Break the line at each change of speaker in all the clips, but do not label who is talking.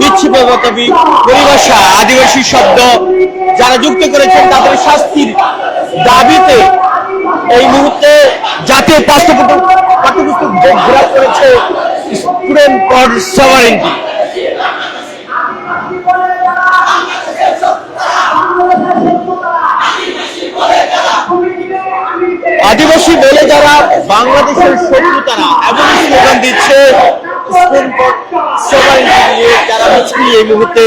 বিচ্ছিন্নতাবী পরিভাষা, আদিবাসী শব্দ যারা যুক্ত করেছেন তাদের শাস্তির দাবিতে এই মুহূর্তে জাতীয় পাঠ্যপুস্তক পাঠ্যপুস্তক ঘোরা করেছে স্টুডেন্ট ফর সভারেন্টি। আদিবাসী বলে যারা বাংলাদেশের শত্রু তারা এমন স্লোগান দিচ্ছে এই মুহূর্তে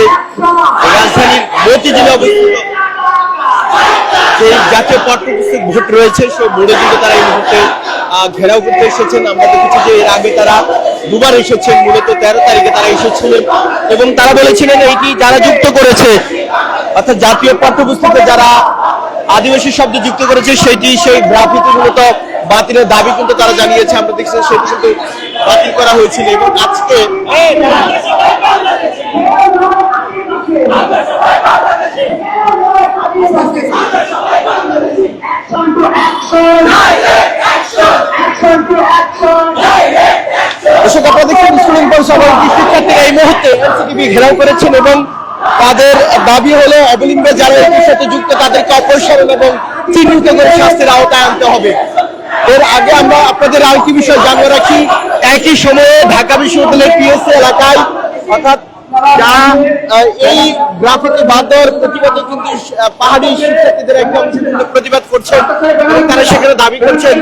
রাজধানীর মতিঝিলে অবস্থিত, যে জাতীয় পাঠ্যপুস্তক ভোট রয়েছে, সেই ভোটে কিন্তু তারা এই মুহূর্তে ঘেরাও করতে এসেছেন। আমরা দেখেছি যে এর আগে তারা দুবার এসেছেন, মূলত তেরো তারিখে তারা এসেছিলেন। এবং তারা বলেছিলেন এইটি যারা যুক্ত করেছে, অর্থাৎ জাতীয় পাঠ্যপুস্তকে যারা আদিবাসী শব্দ যুক্ত করেছে, সেটি সেই গ্রাফিতি মূলত বাতিলের দাবি কিন্তু তারা জানিয়েছে। আমরা দেখছি সেটি কিন্তু বাতিল করা হয়েছিল এবং আজকে! দর্শক, আপনারা দেখছেন এই মুহূর্তে এনসিটিভি ঘেরাও করেছেন এবং তাদের দাবি হলো অবলিম্বে যারা সাথে যুক্ত, তাদেরকে অপসারণ এবং চিহ্নিত করে শাস্তির আওতায় আনতে হবে এর আগে আমরা আপনাদের আরেকটি বিষয় জানিয়ে রাখি একই সময়ে ঢাকা বিশ্ববিদ্যালয়ের পিএসসি এলাকায় অর্থাৎ আহ, এই গ্রাফিতি বাদ দেওয়ার প্রতিবাদে কিন্তু পাহাড়ি শিক্ষার্থীদের একটা অংশ কিন্তু প্রতিবাদ করছেন তারা সেখানে দাবি করছেন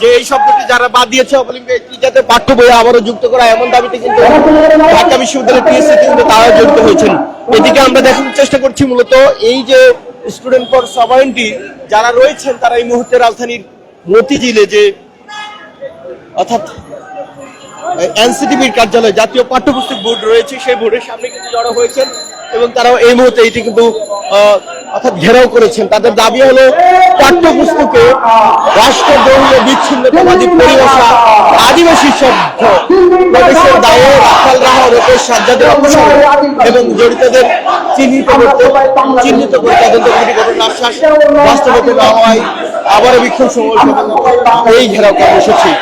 যে এই শব্দটি যারা বাদ দিয়েছে এটি যাতে পাঠ্য বইয়ে আবারও যুক্ত করা এমন দাবিতে কিন্তু ঢাকা বিশ্ববিদ্যালয়ের পিএসসি কিন্তু তারা জড়িত হয়েছেন। এদিকে আমরা দেখানোর চেষ্টা করছি মূলত এই যে স্টুডেন্ট ফর সভায়েন্টি যারা রয়েছেন তারা এই মুহূর্তে রাজধানীর মতিঝিলে যে অর্থাৎ এনসিটিভির কার্যালয় জাতীয় পাঠ্যপুস্তক বোর্ড রয়েছে, সেই বোর্ডের সামনে কিন্তু জড়ো হয়েছেন এবং তারাও এই মুহূর্তে এটি কিন্তু অর্থাৎ ঘেরাও করেছেন। তাদের দাবি হলো পাঠ্যপুস্তকে রাষ্ট্রদ্রোহী বিচ্ছিন্নতাবাদী পরিভাষা, আদিবাসী শব্দ, প্রবেশের দায়ে রাহা সাজ্জাদের অপসারণ এবং জড়িতদের চিহ্নিত করতে চিহ্নিত করে তদন্ত কমিটি গঠন আশ্বাস বাস্তবতা না হওয়ায় আবারও বিক্ষোভ সমাবেশ এই ঘেরাও কর্মসূচি।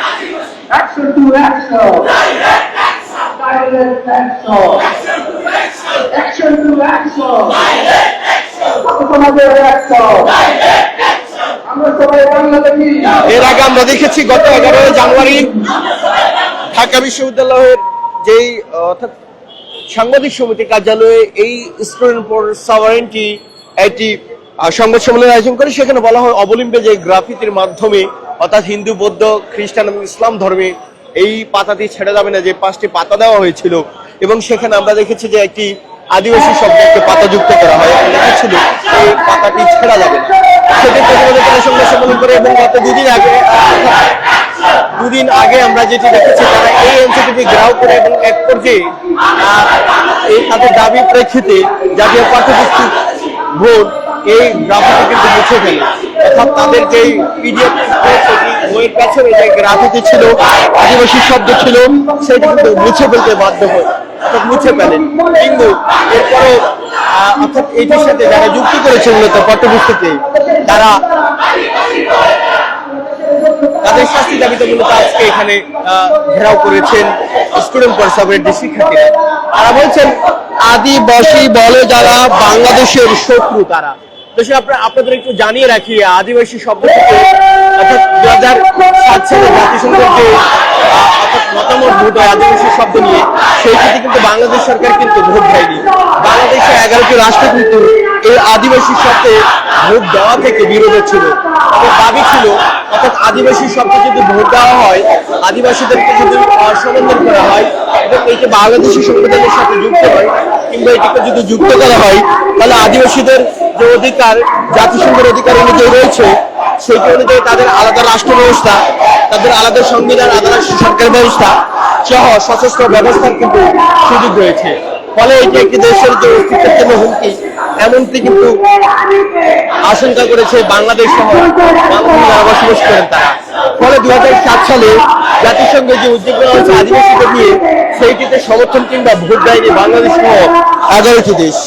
এর আগে আমরা দেখেছি গত এগারোই জানুয়ারি ঢাকা বিশ্ববিদ্যালয়ের যেই অর্থাৎ সাংবাদিক সমিতি কার্যালয়ে এই স্টুডেন্ট ফর সাভারেন্টি একটি সংবাদ সম্মেলনের আয়োজন করে, সেখানে বলা হয় অবলম্বে যে গ্রাফিতির মাধ্যমে, অর্থাৎ হিন্দু, বৌদ্ধ, খ্রিস্টান এবং ইসলাম ধর্মে এই পাতাটি ছেড়ে যাবে না, যে পাঁচটি পাতা দেওয়া হয়েছিল। এবং সেখানে আমরা দেখেছি যে একটি আদিবাসী শব্দ একটা পাতা যুক্ত করা হয়। লেখা ছিল এই পাতাটি ছেড়া যাবে না। সেটি প্রতিবাদে তারা সম্মেলন করে এবং গত দুদিন আগে দুদিন আগে আমরা যেটি দেখেছি, তারা এই এনসিটিভি গ্রাহ করে এবং এক পর্যায়ে এই তাদের দাবির প্রেক্ষিতে জাতীয় পাঠ্যপুস্তক বোর্ড এই গ্রাফিটি কিন্তু মুছে ফেলে। অর্থাৎ তাদের যে পিডিএফ সেটি বইয়ের পেছনে যে গ্রাফিটি ছিল, আদিবাসী শব্দ ছিল, সেটি কিন্তু মুছে ফেলতে বাধ্য হয় মুছে ফেলেন। কিন্তু এরপরও অর্থাৎ এইটির সাথে যারা যুক্তি করেছে মূলত তারা তাদের শাস্তি দাবিতে মূলত আজকে এখানে ঘেরাও করেছেন স্টুডেন্ট পরিষদের তারা বলছেন, আদিবাসী বলে যারা, বাংলাদেশের শত্রু তারা। আপনাদের একটু জানিয়ে রাখি, আদিবাসী শব্দ থেকে অর্থাৎ দু হাজার সাত সালে মতামত ভোট আদিবাসী শব্দ নিয়ে সেইটিতে কিন্তু বাংলাদেশ সরকার কিন্তু ভোট দেয়নি। বাংলাদেশে এগারোটি এই আদিবাসী শব্দে ভোট দেওয়া থেকে বিরত ছিল। দাবি ছিল অর্থাৎ আদিবাসী শব্দ যদি ভোট দেওয়া হয় আদিবাসীদেরকে যদি আহ, করা হয় এবং এইটা বাংলাদেশি সংবিধানের সাথে যুক্ত হয় কিংবা এটিকে যদি যুক্ত করা হয় তাহলে আদিবাসীদের যে অধিকার জাতিসংঘের অধিকার অনুযায়ী রয়েছে সেটি অনুযায়ী তাদের আলাদা রাষ্ট্র ব্যবস্থা, তাদের আলাদা সংবিধান, আলাদা সরকার ব্যবস্থা সহ সশস্ত্র ব্যবস্থার কিন্তু সুযোগ রয়েছে। ফলে এটি একটি দেশের যে অস্তিত্বের জন্য হুমকি, এমনটি কিন্তু আশঙ্কা করেছে বাংলাদেশ সহ যারা বসবাস করেন তারা। ফলে দুই হাজার সাত সালে জাতিসংঘের যে উদ্যোগ নেওয়া হয়েছে আদিবাসীদের নিয়ে, সেইটিতে সমর্থন কিংবা ভোট দেয়নি বাংলাদেশ সহ এগারোটি দেশ।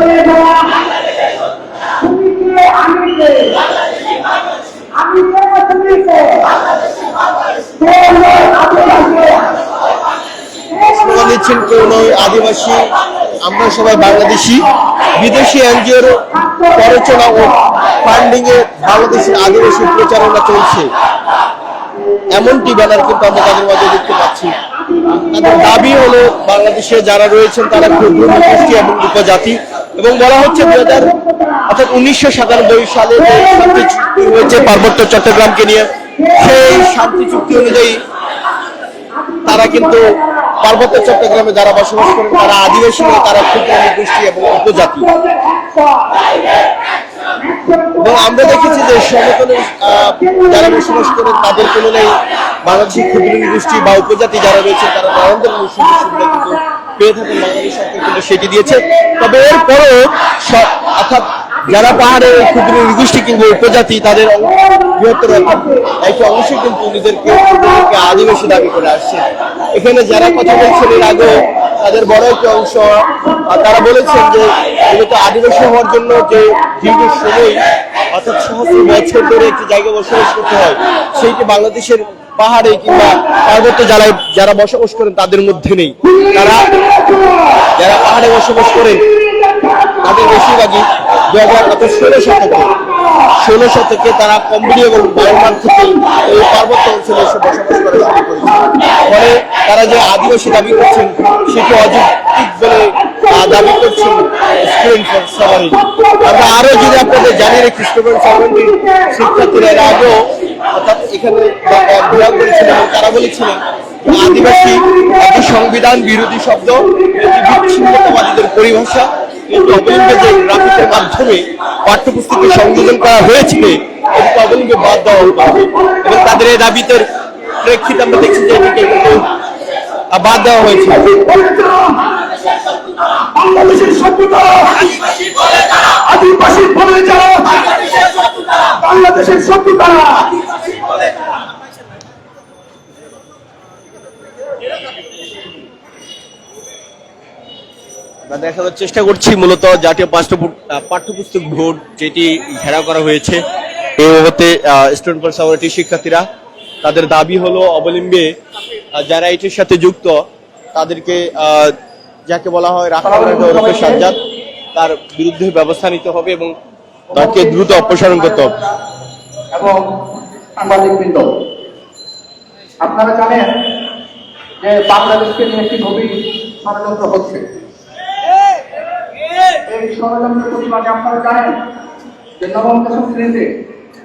বলে যারা তুমি কে আমি কে আমি কে তুমি কে কে আদিবাসী
দিচ্ছেন কেউ নয় আদিবাসী। আমরা সবাই বাংলাদেশি, বিদেশি এনজিওর প্ররোচনা ও ফান্ডিং এ বাংলাদেশের আদিবাসী প্রচারণা চলছে। এমনটি ব্যানার কিন্তু আমরা তাদের মাঝে দেখতে পাচ্ছি। তাদের দাবি হলো বাংলাদেশে যারা রয়েছেন তারা ক্ষুদ্র গোষ্ঠী এবং উপজাতি। এবং বলা হচ্ছে দুই হাজার অর্থাৎ উনিশশো সাতানব্বই সালে যে শান্তি চুক্তি হয়েছে পার্বত্য চট্টগ্রামকে নিয়ে, সেই শান্তি চুক্তি অনুযায়ী তারা কিন্তু পার্বত্য চট্টগ্রামে যারা বসবাস করেন, তারা আদিবাসী তারা ক্ষুদ্র গোষ্ঠী এবং উপজাতি। এবং আমরা দেখেছি যে সমতলে আহ, যারা বসবাস করেন তাদের তুলনায় বাংলাদেশের ক্ষুদ্র গোষ্ঠী বা উপজাতি যারা রয়েছে তারা নানান ধরনের সুযোগ সুবিধা কিন্তু পেয়ে থাকেন বাংলাদেশ সরকার সেটি দিয়েছে। তবে এরপরও অর্থাৎ যারা পাহাড়ে ক্ষুদ্র গোষ্ঠী কিংবা উপজাতি তাদের বৃহত্তর একটি অংশ কিন্তু নিজেদেরকে আদিবাসী দাবি করে আসছে। এখানে যারা কথা বলছেন এর আগেও তাদের বড় একটি অংশ তারা বলেছেন যে মূলত আদিবাসী হওয়ার জন্য যে দীর্ঘ সময়, অর্থাৎ সহস্র বছর ধরে একটি জায়গায় বসবাস করতে হয়, সেইটি বাংলাদেশের পাহাড়ে কিংবা পার্বত্য জেলায় যারা বসবাস করেন তাদের মধ্যে নেই। তারা যারা পাহাড়ে বসবাস করেন, তাদের বেশিরভাগই দু হাজার অর্থাৎ ষোলো শতকে ষোলো শতকে তারা কম্বলি এবং বায়োমান থেকে এই পার্বত্য অঞ্চলে এসে বসবাস করা। তারা যে আদিবাসী দাবি করছেন, সেটি অযৌক্তিক বলে দাবি করছেন স্টুডেন্ট সাভারি আমরা আরও যদি আপনাদের জানিয়ে রাখি স্টুডেন্ট সাভারি শিক্ষার্থীরা এর আগেও অর্থাৎ এখানে ঘোরা করেছিলেন এবং তারা বলেছিলেন, আদিবাসী একটি সংবিধান বিরোধী শব্দ এটি বিচ্ছিন্নতাবাদীদের পরিভাষা। কিন্তু মাধ্যমে পাঠ্যপুস্তকে সংযোজন করা হয়েছিল, এটিকে অবলম্বে বাদ দেওয়া হবে এবং তাদের এই দাবিতে প্রেক্ষিতে আমরা দেখছি যে এটিকে বাদ দেওয়া হয়েছে।
বাংলাদেশের সভ্যতা আদিবাসী বলে যারা বাংলাদেশের সভ্যতা।
আমরা দেখানোর চেষ্টা করছি মূলত জাতীয় পাঠ্যপুস্তক বোর্ড যেটি ঘেরাও করা হয়েছে। এই মুহূর্তে স্টুডেন্ট সাভারটি শিক্ষার্থীরা তাদের দাবি হলো অবলম্বে যারা এটির সাথে যুক্ত তাদেরকে যাকে বলা হয় সাজ্জাদ তার বিরুদ্ধে ব্যবস্থা নিতে হবে এবং তাকে দ্রুত অপসারণ করতে হবে।
এবং সাংবাদিকবৃন্দ আপনারা জানেন যে বাংলাদেশকে নিয়ে একটি গভীর ষড়যন্ত্র হচ্ছে। এই ষড়যন্ত্রের প্রতিবাদে আপনারা জানেন যে নবম দশম শ্রেণীতে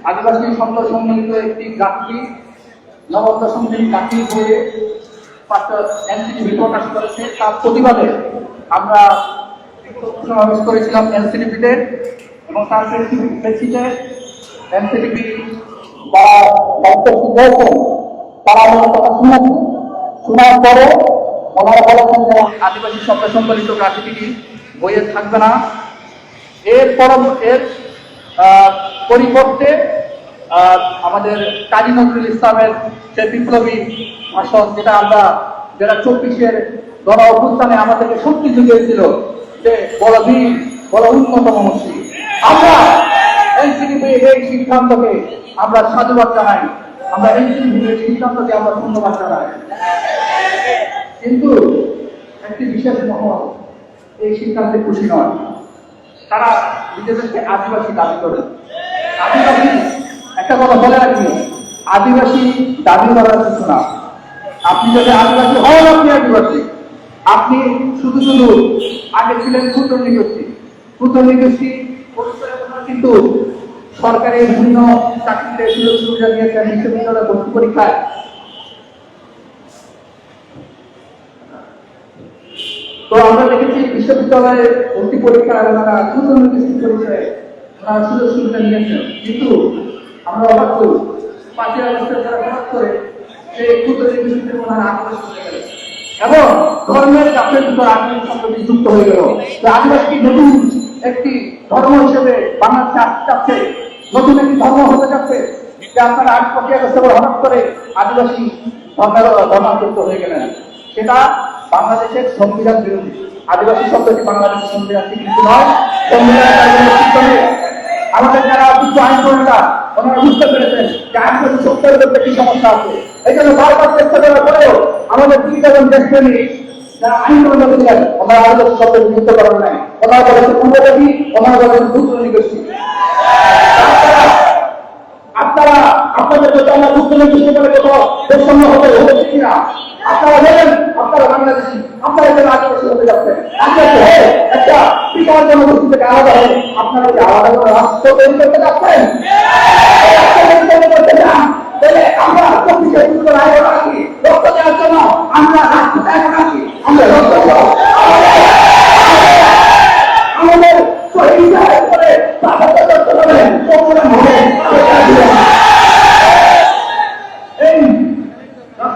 আদিবাসী শব্দ সম্মিলিত একটি গাছটি নবম দশম শ্রেণি গাছটি বইয়ে এনসিটিভি প্রকাশ করেছে। তার প্রতিবাদে আমরা সমাবেশ করেছিলাম এবং তার প্রেক্ষিতে এনসিটিভি বা বক্তব্য দিয়েছেন তারা আমার কথা শুনেছেন শোনার পরে ওনারা বলেছেন আদিবাসী শব্দ সম্বলিত গ্রাফিটি বইয়ে থাকবে না। এর পরম এর পরিবর্তে আমাদের কাজী নজরুল ইসলামের সে বিপ্লবী ভাষণ যেটা আমরা যেটা চব্বিশের গণ অভ্যুত্থানে আমাদেরকে শক্তি জুগিয়েছিল, যে বড় বীর, বড় উন্নত মনুষ্য আমরা এনসিডিপি এই সিদ্ধান্তকে আমরা সাধুবাদ জানাই। আমরা এনসিডিপি এই সিদ্ধান্তকে আমরা ধন্যবাদ জানাই। কিন্তু একটি বিশেষ মহল এই সিদ্ধান্তে খুশি নয়। তারা নিজেদেরকে আদিবাসী দাবি করে। আদিবাসী একটা কথা বলে রাখি, আদিবাসী দাবি করার কিছু না। আপনি যদি আদিবাসী হন, আপনি আদিবাসী। আপনি শুধু শুধু আগে ছিলেন ক্ষুদ্র নিগোষ্ঠী ক্ষুদ্র নিগোষ্ঠী কিন্তু সরকারের বিভিন্ন চাকরিতে সুযোগ সুবিধা দিয়েছেন বিশ্ববিদ্যালয় ভর্তি পরীক্ষায়। তো আমরা দেখেছি বিশ্ববিদ্যালয়ে ভর্তি পরীক্ষা ওনারা ক্ষুদ্র নির্দিষ্ট পরিচয়ে ওনারা সুযোগ সুবিধা নিয়েছেন কিন্তু আমরা অবাক করি। পাঁচই আগস্টের তারা হঠাৎ করে, সেই ক্ষুদ্র আগ্রহ চলে গেল। এবং ধর্মের চাপের ভিতর আগ্রহের সঙ্গে যুক্ত হয়ে গেল। আদিবাসী নতুন একটি ধর্ম হিসেবে বাংলাদেশে আসতে চাচ্ছে নতুন একটি ধর্ম হতে যাচ্ছে। যে আপনারা আট পাঁচই আগস্ট হঠাৎ করে আদিবাসী ধর্মের ধর্মান্তরিত হয়ে গেলেন। সেটা বাংলাদেশের সংবিধান বিরোধী। আদিবাসী শব্দটি বাংলাদেশের সংবিধান স্বীকৃত নয়। নেই। আমাদের যারা উচ্চ আইন করেনা ওনারা বুঝতে পেরেছেন যে আইন করে সত্যের মধ্যে কি সমস্যা আছে। এই জন্য বারবার চেষ্টা করার পরেও আমাদের দেশপ্রেমী ওনারা বলেছে দুর্গ আপনারা আপনাদের যদি আমরা বুঝতে নির্দিষ্ট করে কোথাও বৈষম্য হতে হবে কিনা। আপনারা বলেন আপনারা বাংলাদেশি, আপনারা যেন আদিবাসী হতে যাচ্ছেন? আদিবাসী হয়ে, একটা পিতার জনগোষ্ঠী থেকে আলাদা হয়ে আপনারা কি আলাদা করে রাষ্ট্র তৈরি করতে যাচ্ছেন? আমরা পুজোর আয় রাখি। লক্ষ্য দেওয়ার জন্য আমরা